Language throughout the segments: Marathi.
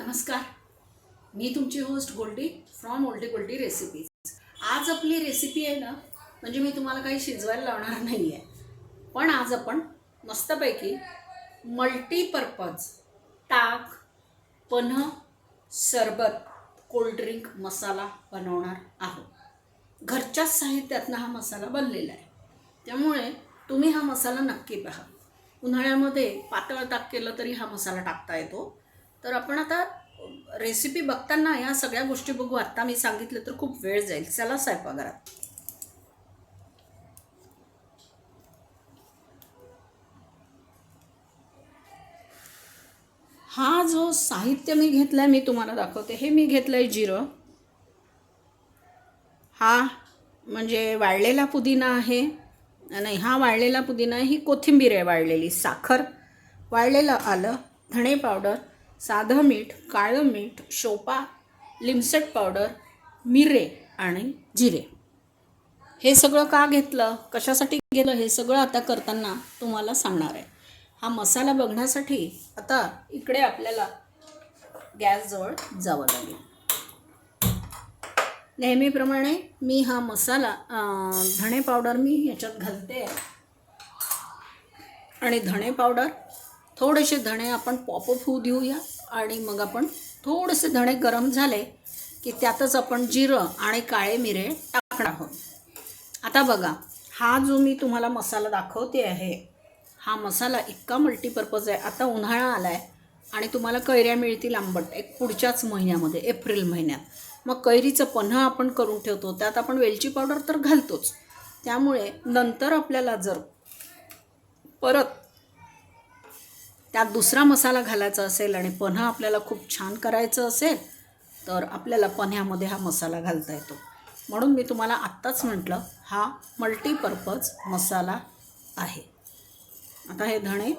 नमस्कार. मी तुमची host Goldie from oldie goldie recipes आज आपली रेसिपी आहे ना म्हणजे मी तुम्हाला काही शिजवायला लावणार नाही आहे पण आज आपण मस्तपैकी मल्टीपर्पज ताक पन्ह सरबत कोल्ड्रिंक मसाला बनवणार आहोत. घरच्याच साहित्यातनं हा मसाला बनलेला आहे. त्यामुळे तुम्ही हा मसाला नक्की पहा. उन्हाळ्यामध्ये पातळ ताक केलं तरी हा मसाला टाकता येतो. तर आपण आता रेसिपी बघताना या सगळ्या गोष्टी बघू. आत्ता मी सांगितलं तर खूप वेळ जाईल. चला स्वयंपाकघरात. हा जो साहित्य मी घेतलाय मी तुम्हाला दाखवते. हे मी घेतलंय जिरं. हा म्हणजे वाळलेला पुदिना आहे. नाही हा वाळलेला पुदिना ही कोथिंबीर आहे वाळलेली. साखर. वाळलेलं आलं. धणे पावडर. साधं मीठ काळं मीठ शोपा लिमसट पावडर मिरे आणि जिरे. हे सगळं का घेतलं? कशासाठी घेतलं हे सगळं आता करताना तुम्हाला सांगणार आहे. हा मसाला बघण्यासाठी आता इकडे आपल्याला गॅसजवळ जावं लागेल. नेहमीप्रमाणे मी हा मसाला धणे पावडर मी ह्याच्यात घालते. आणि धणे पावडर थोडेसे धणे आपण पॉपअप होऊ देऊया आणि मग आपण थोडेसे धणे गरम झाले की त्यातच आपण जिरं आणि काळे मिरे टाकणार आहोत. आता बघा हा जो मी तुम्हाला मसाला दाखवते आहे हा मसाला इतका मल्टीपर्पज आहे. आता उन्हाळा आला आहे आणि तुम्हाला कैऱ्या मिळतील आंबट एक पुढच्याच महिन्यामध्ये एप्रिल महिन्यात. मग कैरीचं पन्ह आपण करून ठेवतो त्यात आपण वेलची पावडर तर घालतोच. त्यामुळे नंतर आपल्याला जर परत त्यात दुसरा मसाला घालायचा असेल आणि पन्हा आपल्याला खूप छान करायचं असेल तर आपल्याला पन्ह्यामध्ये हा मसाला घालता येतो. म्हणून मी तुम्हाला आत्ताच म्हटलं हा मल्टीपर्पज मसाला आहे. आता हे धणे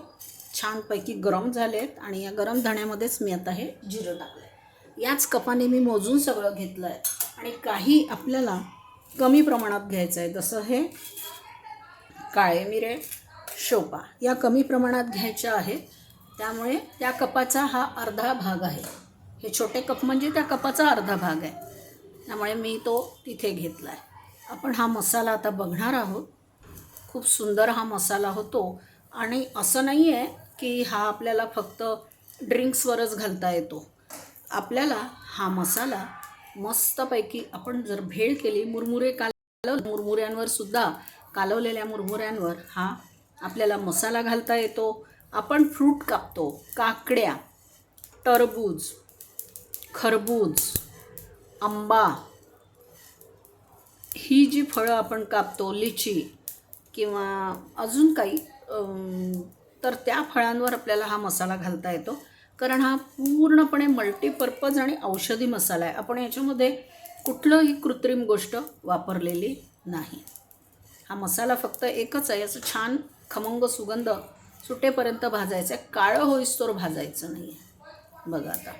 छानपैकी गरम झाले आहेत आणि या गरम धण्यामध्येच मी आता हे जिरं टाकलं आहे याच कपाने मी मोजून सगळं घेतलं आहे आणि काही आपल्याला कमी प्रमाणात घ्यायचं आहे जसं हे काळे मिरे शोपा या कमी प्रमाणात घ्यायच्या आहेत. त्यामुळे त्या कपाचा हा अर्धा भाग आहे. हे छोटे कप म्हणजे त्या कपाचा अर्धा भाग आहे. त्यामुळे मी तो तिथे घेतला आहे आपण हा मसाला आता बघणार आहोत. खूप सुंदर हा मसाला होतो. आणि असं नाही आहे की हा आपल्याला फक्त ड्रिंक्सवरच घालता येतो. आपल्याला हा मसाला मस्तपैकी आपण जर भेळ केली मुरमुरे काल मुरमुऱ्यांवर सुद्धा कालवलेल्या मुरमुऱ्यांवर हा आपल्याला मसाला घालता येतो. आपण फ्रूट कापतो. काकड्या टरबूज खरबूज आंबा ही जी फळं आपण कापतो लिची किंवा अजून काही तर त्या फळांवर आपल्याला हा मसाला घालता येतो. कारण हा पूर्णपणे मल्टीपर्पज आणि औषधी मसाला आहे. आपण याच्यामध्ये कुठलंही कृत्रिम गोष्ट वापरलेली नाही. हा मसाला फक्त एकच आहे. याचं छान खमंग सुगंध सुटेपर्यंत भाजायचं आहे. काळं होईस्तोर भाजायचं नाही आहे बघा आता.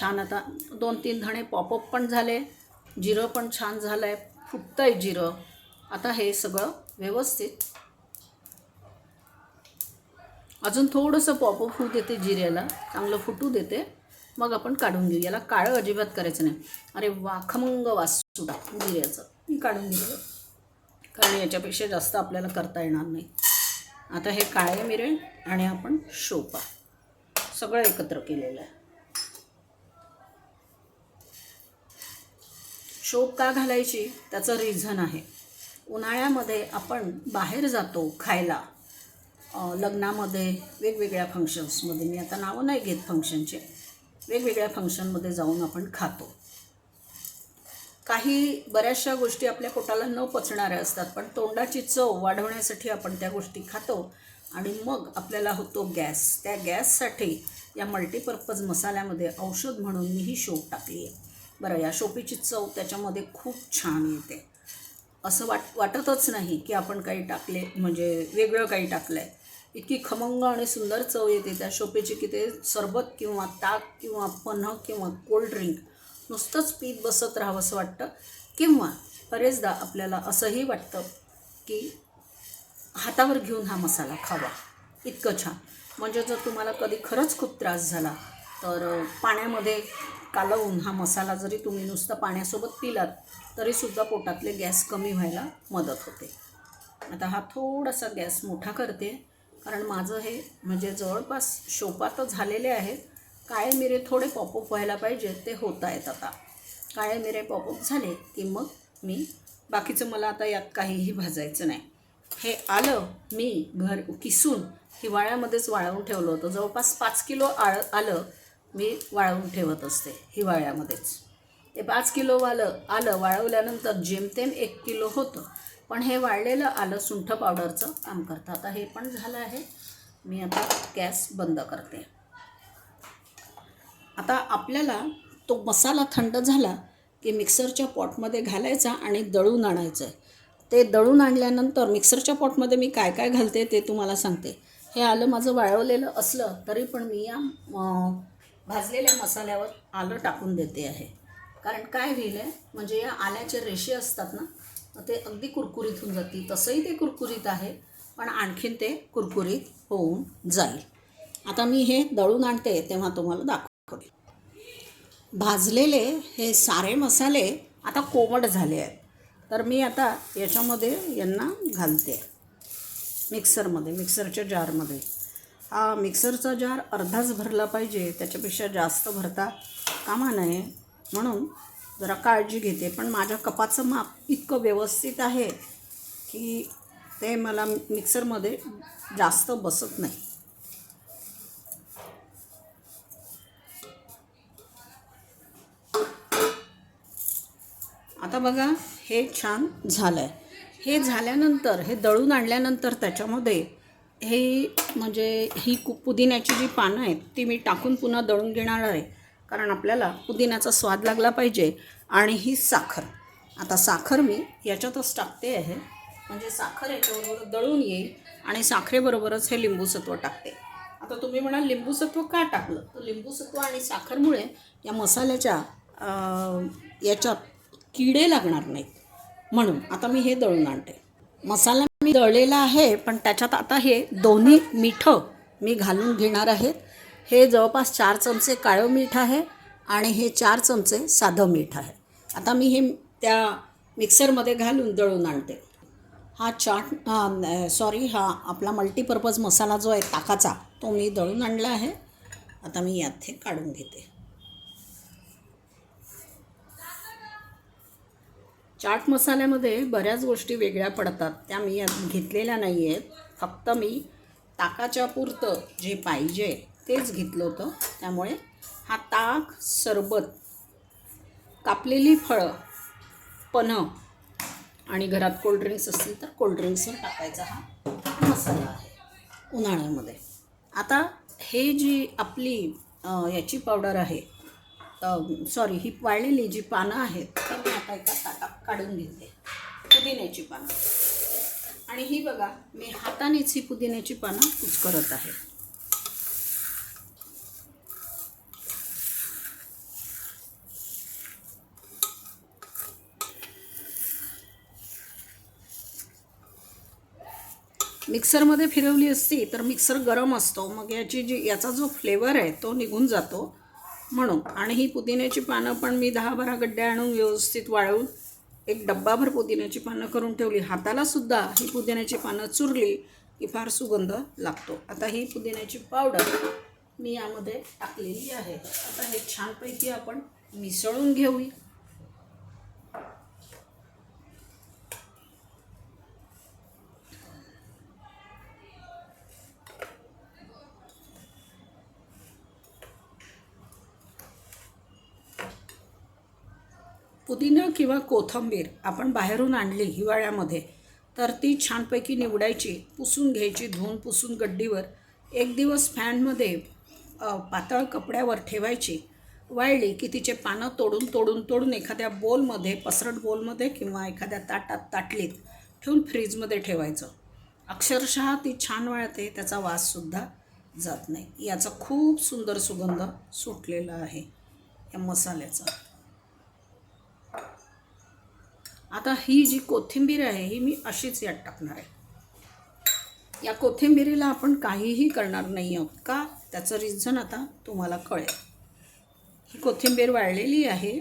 छान आता दोन तीन धणे पॉपअप पण झाले. जिरं पण छान झालं आहे फुटतं आहे जिरं. आता हे सगळं व्यवस्थित. अजून थोडंसं पॉपअप होऊ देते जिऱ्याला. चांगलं फुटू देते. मग आपण काढून घेऊ. याला काळं अजिबात करायचं नाही. अरे वा खमंग वास सुद्धा जिऱ्याचं. मी काढून घेऊ कारण याच्यापेक्षा जास्त आपल्याला करता येणार नाही. आता हे काळे मिरे आणि आपण शोपा. सगळं एकत्र केलेलं आहे. शोप का घालायची? त्याचं रिझन आहे. उन्हाळ्यामध्ये आपण बाहेर जातो खायला. लग्नामध्ये वेगवेगळ्या फंक्शन्समध्ये मी आता नावं नाही घेत फंक्शनचे वेगवेगळ्या फंक्शनमध्ये जाऊन आपण खातो. काही बऱ्याचशा गोष्टी आपल्या पोटाला न पचणाऱ्या असतात पण तोंडाची चव वाढवण्यासाठी आपण त्या गोष्टी खातो आणि मग आपल्याला होतो गॅस. त्या गॅससाठी या मल्टीपर्पज मसाल्यामध्ये औषध म्हणून मी ही शोप टाकली आहे बरं या शोपीची चव त्याच्यामध्ये खूप छान येते. असं वाट वाटतच नाही की आपण काही टाकले म्हणजे वेगळं काही टाकलं आहे इतकी खमंग आणि सुंदर चव येते त्या शोपेची की ते सरबत किंवा ताक किंवा पन्ह किंवा कोल्ड ड्रिंक नुसतंच पीत बसत राहावंसं वाटतं. किंवा बरेचदा आपल्याला असंही वाटतं की हातावर घेऊन हा मसाला खावा. इतकं छान. म्हणजे जर तुम्हाला कधी खरंच खूप त्रास झाला तर पाण्यामध्ये कालवून हा मसाला जरी तुम्ही नुसतं पाण्यासोबत पिलात तरीसुद्धा पोटातले गॅस कमी व्हायला मदत होते. आता हा थोडासा गॅस मोठा करते कारण माझं हे म्हणजे जवळपास शोपा झालेले आहेत काळे मिरे थोडे पॉपअप व्हायला पाहिजे ते होत आहेत आता. काळे मिरे पॉपअप झाले की मग मी बाकीचं मला आता यात काहीही भाजायचं नाही. हे आलं मी घर किसून हिवाळ्यामध्येच वाळवून ठेवलं होतं. जवळपास पाच किलो आळ आलं मी वाळवून ठेवत असते हिवाळ्यामध्येच. ते पाच किलो आलं आलं वाळवल्यानंतर जेमतेम एक किलो होतं. पण हे वाळलेलं आलं सुंठ पावडरचं काम करतं. आता हे पण झालं आहे. मी आता गॅस बंद करते. आता आपल्याला तो मसाला थंड झाला की मिक्सरच्या पॉटमध्ये घालायचा आणि दळून आणायचं. आहे ते दळून आणल्यानंतर मिक्सरच्या पॉटमध्ये मी काय काय घालते ते तुम्हाला सांगते. हे आलं माझं वाळवलेलं असलं तरी पण मी या भाजलेल्या मसाल्यावर आलं टाकून देते आहे. कारण काय होईल आहे म्हणजे या आल्याचे रेषे असतात ना तर ते अगदी कुरकुरीत होऊन जातील. तसंही ते कुरकुरीत आहे पण आणखीन ते कुरकुरीत होऊन जाईल. आता मी हे दळून आणते तेव्हा तुम्हाला करू भाजलेले हे सारे मसाले आता कोमट झाले आहेत. तर मी आता याच्यामध्ये यांना घालते. मिक्सरमध्ये मिक्सरच्या जारमध्ये. हा मिक्सरचा जार अर्धाच भरला पाहिजे त्याच्यापेक्षा जास्त भरता कामा नये. म्हणून जरा काळजी घेते. पण माझ्या कपाचं माप इतकं व्यवस्थित आहे की ते मला मिक्सरमध्ये जास्त बसत नाही. आता बघा हे छान झालं आहे हे झाल्यानंतर हे दळून आणल्यानंतर त्याच्यामध्ये हे म्हणजे ही कु पुदिन्याची जी पानं आहेत ती मी टाकून पुन्हा दळून घेणार आहे. कारण आपल्याला पुदिन्याचा स्वाद लागला पाहिजे आणि ही साखर. आता साखर मी याच्यातच टाकते आहे. म्हणजे साखर याच्याबरोबर दळून येईल आणि साखरेबरोबरच हे लिंबूसत्व टाकते. आता तुम्ही म्हणाल लिंबूसत्व का टाकलं? तर लिंबूसत्व आणि साखरमुळे या मसाल्याच्या याच्यात किडे लागणार नाहीत. म्हणून आता मी हे दळून आणते. मसाला मी दळलेला आहे पण त्याच्यात आता हे दोन्ही मिठं मी घालून घेणार आहेत हे जवळपास चार चमचे काळं मीठ आहे आणि हे चार चमचे साधं मीठ आहे. आता मी हे त्या मिक्सरमध्ये घालून दळून आणते. हा चाट सॉरी हा आपला मल्टीपर्पज मसाला जो आहे ताकाचा तो मी दळून आणला आहे. आता मी यात हे काढून घेते. चाट मसाल्यामध्ये बऱ्याच गोष्टी वेगळ्या पडतात. त्या मी यात घेतलेल्या नाही आहेत फक्त मी ताकाच्या पुरतं जे पाहिजे तेच घेतलं होतं. त्यामुळे हा ताक सरबत कापलेली फळं पन्हं आणि घरात कोल्ड्रिंक्स असतील तर कोल्ड्रिंक्सवर टाकायचा हा मसाला आहे उन्हाळ्यामध्ये. आता हे जी आपली याची पावडर आहे सॉरी ही वाळलेली जी पानं आहेत ती मी आता एका काढून घेते. पुदिन्याची पानं. आणि ही बघा मी हातानेच ही पुदिन्याची पानं उचकरत आहे. मिक्सरमध्ये फिरवली असती तर मिक्सर गरम असतो. मग याची जी याचा जो फ्लेवर आहे तो निघून जातो म्हणून. आणि ही पुदिन्याची पानं पण मी दहा बारा गड्डे आणून व्यवस्थित वाळवून एक डब्बाभर पुदिन्याची पानं करून ठेवली. हातालासुद्धा ही पुदिन्याची पानं चुरली की फार सुगंध लागतो. आता ही पुदिन्याची पावडर मी यामध्ये टाकलेली आहे. आता हे छानपैकी आपण मिसळून घेऊया. पुदिना किंवा कोथिंबीर आपण बाहेरून आणली हिवाळ्यामध्ये तर ती छानपैकी निवडायची पुसून घ्यायची धुवून पुसून गड्डीवर. एक दिवस फॅनमध्ये पातळ कपड्यावर ठेवायची. वाळली की तिचे पानं तोडून तोडून तोडून एखाद्या बोलमध्ये पसरट बोलमध्ये किंवा एखाद्या ताटात ताटलीत ठेवून फ्रीजमध्ये ठेवायचं. अक्षरशः ती छान वाळते त्याचा वाससुद्धा जात नाही. याचा खूप सुंदर सुगंध सुटलेला आहे या मसाल्याचा. आता ही जी कोथिंबीर आहे ही मी अशीच यात टाकणार आहे. या कोथिंबीरीला आपण काहीही करणार नाही आहोत का? त्याचं रिझन आता तुम्हाला कळेल. ही कोथिंबीर वाळलेली आहे.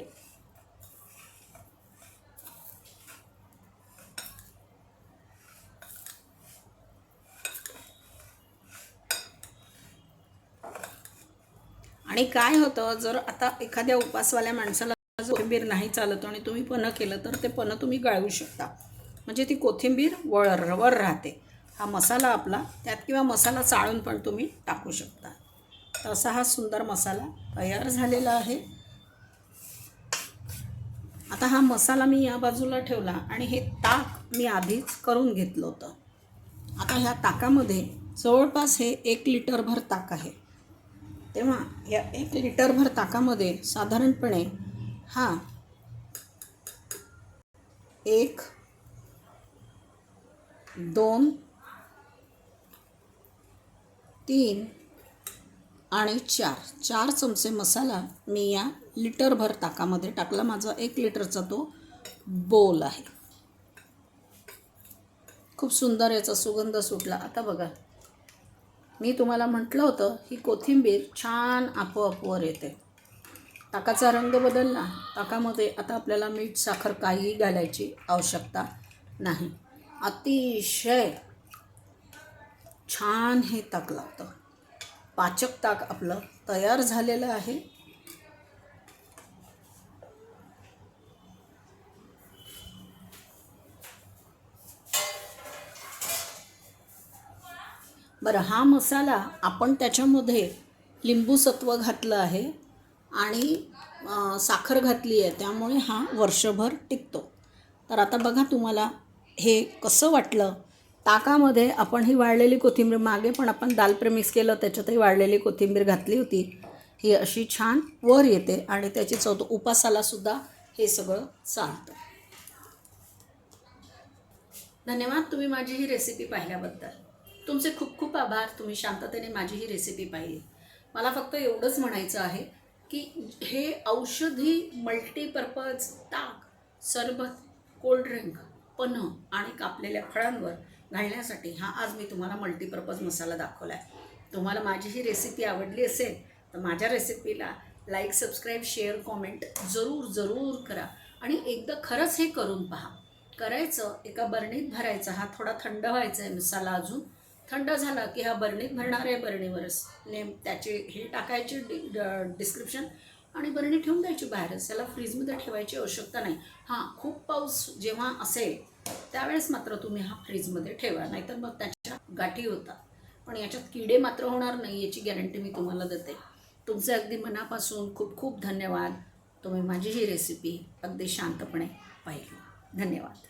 आणि काय होतं जर आता एखाद्या उपासवाल्या माणसाला कोथिंबीर नाही चालत आणि तुम्ही पन्ह केलं तर ते पन्ह तुम्ही गाळू शकता. म्हणजे ती कोथिंबीर वर वर राहते. हा मसाला आपला त्यात किंवा मसाला चाळून पण तुम्ही टाकू शकता. तर असा हा सुंदर मसाला तयार झालेला आहे. आता हा मसाला मी या बाजूला ठेवला आणि हे ताक मी आधीच करून घेतलं होतं. आता ह्या ताकामध्ये जवळपास हे एक लिटरभर ताक आहे. तेव्हा या एक लिटरभर ताकामध्ये साधारणपणे हा. एक दोन तीन आणि चार. चार चमचे मसाला मी या लिटरभर ताकामध्ये टाकला. माझा एक लिटरचा तो बोल आहे. खूप सुंदर याचा सुगंध सुटला. आता बघा. मी तुम्हाला म्हटलं होतं ही कोथिंबीर छान आपोआप वर येते. ताकाचा रंग बदलला. ताकामध्ये आता आपल्याला मीठ साखर काहीही घालायची आवश्यकता नाही. अतिशय छान हे ताक लागतं. पाचक ताक आपलं तयार झालेलं आहे. बरं हा मसाला आपण त्याच्यामध्ये लिंबू सत्व घातलं आहे. आणि साखर घातली आहे त्यामुळे हा वर्षभर टिकतो. तर आता बघा तुम्हाला हे कसं वाटलं. ताकामध्ये आपण ही वाळलेली कोथिंबीर मागे पण आपण दाल प्रेमिक्स केलं त्याच्यातही वाळलेली कोथिंबीर घातली होती. ही अशी छान वर येते आणि त्याची चौथ उपासालासुद्धा हे सगळं चालतं. धन्यवाद तुम्ही माझी ही रेसिपी पाहिल्याबद्दल. तुमचे खूप खूप आभार तुम्ही शांततेने माझी ही रेसिपी पाहिली. मला फक्त एवढंच म्हणायचं आहे की हे औषधी मल्टीपर्पज ताक सरबत कोल्ड्रिंक पन्ह आणि कापलेल्या फळांवर घालण्यासाठी हा आज मी तुम्हाला मल्टीपर्पज मसाला दाखवला आहे तुम्हाला माझी ही रेसिपी आवडली असेल तर माझ्या रेसिपीला लाईक सबस्क्राईब शेअर कॉमेंट जरूर जरूर करा. आणि एकदा खरंच हे करून पहा. करायचं एका बरणीत भरायचा हा थोडा थंड व्हायचा आहे मसाला अजून. थंड झाला की हा बरणीत भरणार आहे बरणीवरच. नेम त्याचे हे टाकायचे डि डिस्क्रिप्शन आणि बरणी ठेवून द्यायची बाहेरच त्याला फ्रीजमध्ये ठेवायची आवश्यकता नाही. हां खूप पाऊस जेव्हा असेल त्यावेळेस मात्र तुम्ही हा फ्रीजमध्ये ठेवा. नाहीतर मग त्याच्या गाठी होतात. पण याच्यात किडे मात्र होणार नाही याची गॅरंटी मी तुम्हाला देते. तुमचे अगदी मनापासून खूप खूप धन्यवाद. तुम्ही माझी ही रेसिपी अगदी शांतपणे पाहिली. धन्यवाद.